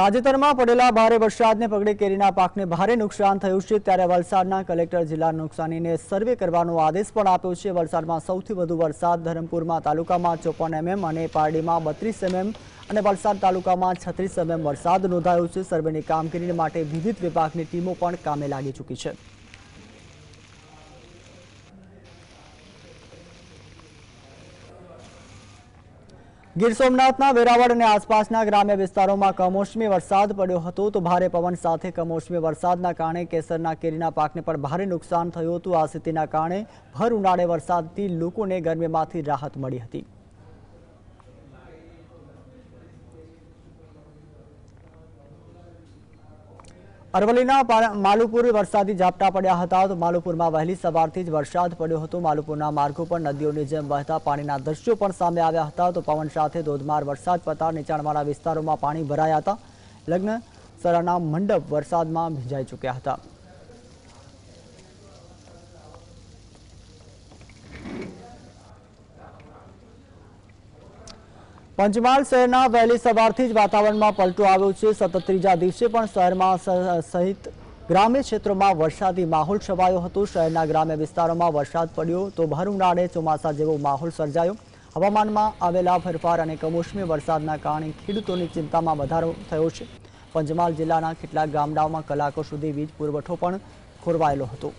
તાજેતરમાં પડેલા ભારે વરસાદને પગલે કેરીના પાકને ભારે નુકસાન થયું છે. ત્યારે વલસાડના કલેક્ટર જિલ્લા નુકસાનીને સર્વે કરવાનો આદેશ પણ આપ્યો છે. વલસાડમાં સૌથી વધુ વરસાદ ધરમપુરમાં તાલુકામાં ચોપન એમએમ અને પારડીમાં બત્રીસ એમએમ અને વલસાડ તાલુકામાં છત્રીસ એમએમ વરસાદ નોંધાયો છે. સર્વેની કામગીરી માટે વિવિધ વિભાગની ટીમો પણ કામે લાગી ચૂકી છે. ગીર સોમનાથના વેરાવળ અને આસપાસના ગ્રામ્ય વિસ્તારોમાં કમોસમી વરસાદ પડ્યો હતો તો ભારે પવન સાથે કમોસમી વરસાદના કારણે કેસરના કેરીના પાકને પણ ભારે નુકસાન થયું હતું. આ સ્થિતિના કારણે ભર ઉનાળે વરસાદથી લોકોને ગરમીમાંથી રાહત મળી હતી. અરવલ્લીના માલુપુર વરસાદી ઝાપટા પડ્યા હતા તો માલુપુરમાં વહેલી સવારથી જ વરસાદ પડ્યો હતો. માલુપુરના માર્ગો પર નદીઓની જેમ વહેતા પાણીના દ્રશ્યો પણ સામે આવ્યા હતા તો પવન સાથે ધોધમાર વરસાદ પડતા નીચાણવાળા વિસ્તારોમાં પાણી ભરાયા હતા. લગ્ન સરાના મંડપ વરસાદમાં ભીંજાઈ ચૂક્યા હતા. પંચમહાલ શહેરના વહેલી સવારથી જ વાતાવરણમાં પલટો આવ્યો છે. સતત ત્રીજા દિવસે પણ શહેરમાં સહિત ગ્રામ્ય ક્ષેત્રોમાં વરસાદી માહોલ છવાયો હતો. શહેરના ગ્રામ્ય વિસ્તારોમાં વરસાદ પડ્યો તો ભર ઉનાળે ચોમાસા જેવો માહોલ સર્જાયો. હવામાનમાં આવેલા ફેરફાર અને કમોસમી વરસાદના કારણે ખેડૂતોની ચિંતામાં વધારો થયો છે. પંચમહાલ જિલ્લાના કેટલાક ગામડાઓમાં કલાકો સુધી વીજ પુરવઠો પણ ખોરવાયેલો હતો.